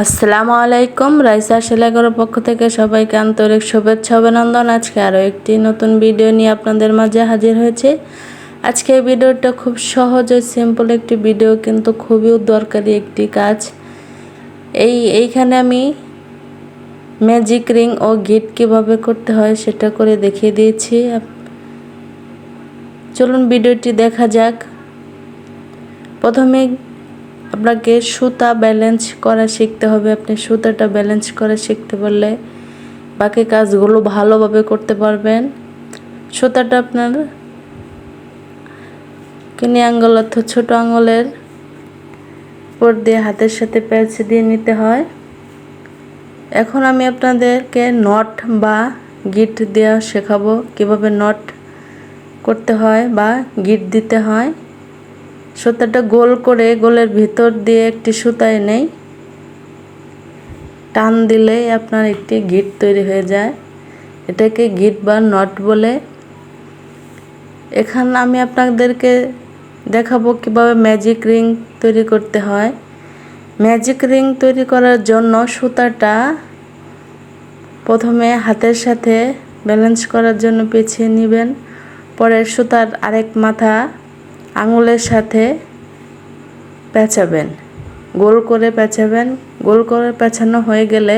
আসসালামু আলাইকুম, রাইসা সেলাগরের পক্ষ থেকে সবাইকে আন্তরিক শুভেচ্ছা অভিনন্দন। আজকে আরও একটি নতুন ভিডিও নিয়ে আপনাদের মাঝে হাজির হয়েছে। আজকে এই ভিডিওটা খুব সহজ ও সিম্পল একটি ভিডিও, কিন্তু খুবই দরকারি একটি কাজ। এই, এইখানে আমি ম্যাজিক রিং ও গিট কীভাবে করতে হয় সেটা করে দেখিয়ে দিয়েছি। চলুন ভিডিওটি দেখা যাক। প্রথমে আপনাকে সুতা ব্যালেন্স করা শিখতে হবে। আপনি সুতাটা ব্যালেন্স করা শিখতে পারলে বাকি কাজগুলো ভালোভাবে করতে পারবেন। সুতাটা আপনার কিনে আঙ্গুল অর্থাৎ ছোটো আঙুলের উপর দিয়ে হাতের সাথে প্যাচ দিয়ে নিতে হয়। এখন আমি আপনাদেরকে নট বা গিট দেওয়া শেখাবো। কীভাবে নট করতে হয় বা গিট দিতে হয়। সুতাটা গোল করে গোলের ভিতর দিয়ে একটি সুতা নেই টান দিলেই আপনার একটি গিট তৈরি হয়ে যায়। এটাকে গিট বা নট বলে। এখানে আমি আপনাদেরকে দেখাবো কীভাবে ম্যাজিক রিং তৈরি করতে হয়। ম্যাজিক রিং তৈরি করার জন্য সুতাটা প্রথমে হাতের সাথে ব্যালেন্স করার জন্য পেছিয়ে নেবেন। পরে সুতার আরেক মাথা আঙুলের সাথে পেঁচাবেন। গোল করে পেঁচাবেন। গোল করে পেঁচানো হয়ে গেলে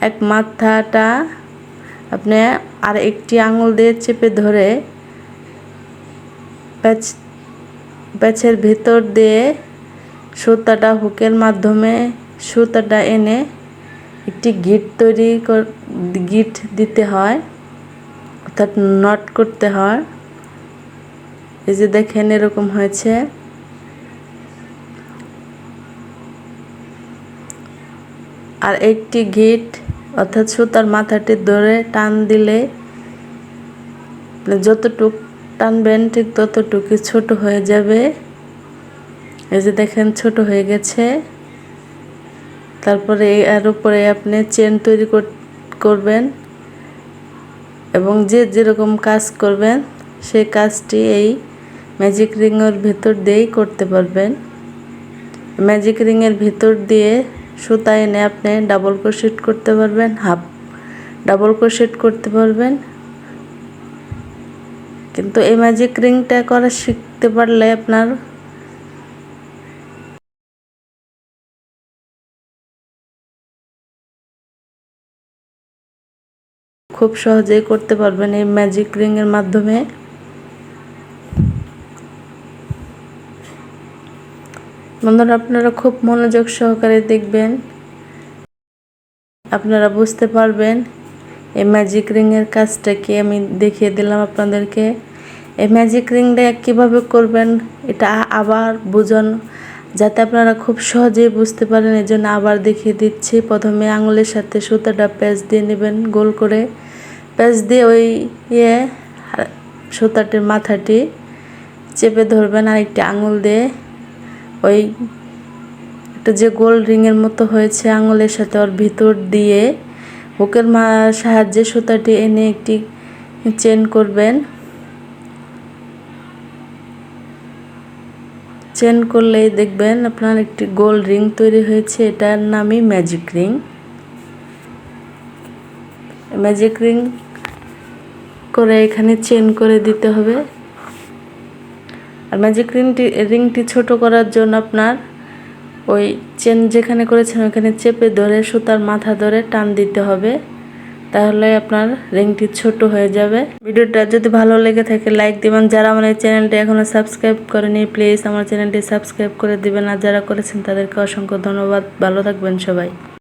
এক মাথাটা আপনি আর একটি আঙুল দিয়ে চেপে ধরে প্যাচ প্যাচের ভেতর দিয়ে সুতাটা হুকের মাধ্যমে সুতাটা এনে একটি গিট তৈরি গিট দিতে হয়। অর্থাৎ নট করতে হয়। এই যে দেখেন এরকম হয়েছে। আর একটি গিট অর্থাৎ সুতার মাথাটি ধরে টান দিলে যতটুক টানবেন ঠিক ততটুকু ছোট হয়ে যাবে। এই যে দেখেন ছোট হয়ে গেছে। তারপরে এর উপরে আপনি চেন তৈরি করবেন এবং যে যেরকম কাজ করবেন, সেই কাজটি এই ম্যাজিক রিংয়ের ভিতর দিয়েই করতে পারবেন। ম্যাজিক রিংয়ের ভিতর দিয়ে সুতা এনে আপনি ডাবল ক্রোশেট করতে পারবেন, হাফ ডাবল ক্রোশেট করতে পারবেন। কিন্তু এই ম্যাজিক রিংটা করা শিখতে পারলে আপনার খুব সহজেই করতে পারবেন এই ম্যাজিক রিংয়ের মাধ্যমে। বন্ধুরা, আপনারা খুব মনোযোগ সহকারে দেখবেন। আপনারা বুঝতে পারবেন এই ম্যাজিক রিংয়ের কাজটা কি আমি দেখিয়ে দিলাম আপনাদেরকে। এই ম্যাজিক রিংটা কীভাবে করবেন, এটা আবার বোঝানো, যাতে আপনারা খুব সহজেই বুঝতে পারেন। এই জন্য আবার দেখিয়ে দিচ্ছি। প্রথমে আঙুলের সাথে সুতাটা প্যাচ দিয়ে নেবেন, গোল করে। প্যাচ দিয়ে ওই ইয়ে সুতাটির মাথাটি চেপে ধরবেন আর একটি আঙুল দিয়ে। ওই একটা যে গোল রিংয়ের মতো হয়েছে আঙুলের সাথে ওর ভিতর দিয়ে হুকের মা সাহায্যে সুতাটি এনে একটি চেন করবেন। চেন করলেই দেখবেন আপনার একটি গোল রিং তৈরি হয়েছে, এটার নামই ম্যাজিক রিং। ম্যাজিক রিং করে এখানে চেন করে দিতে হবে। আর ম্যাজিক রিংটি রিংটি ছোট করার জন্য আপনার ওই চেন যেখানে করেছেন ওখানে চেপে ধরে সুতার মাথা ধরে টান দিতে হবে। তাহলে আপনার রিংটি ছোট হয়ে যাবে। ভিডিওটা যদি ভালো লেগে থাকে লাইক দিবেন। যারা আমার এই চ্যানেলটি এখনও সাবস্ক্রাইব করেনি প্লিজ আমার চ্যানেলটি সাবস্ক্রাইব করে দিবেন। আর যারা করেছেন তাদেরকে অসংখ্য ধন্যবাদ। ভালো থাকবেন সবাই।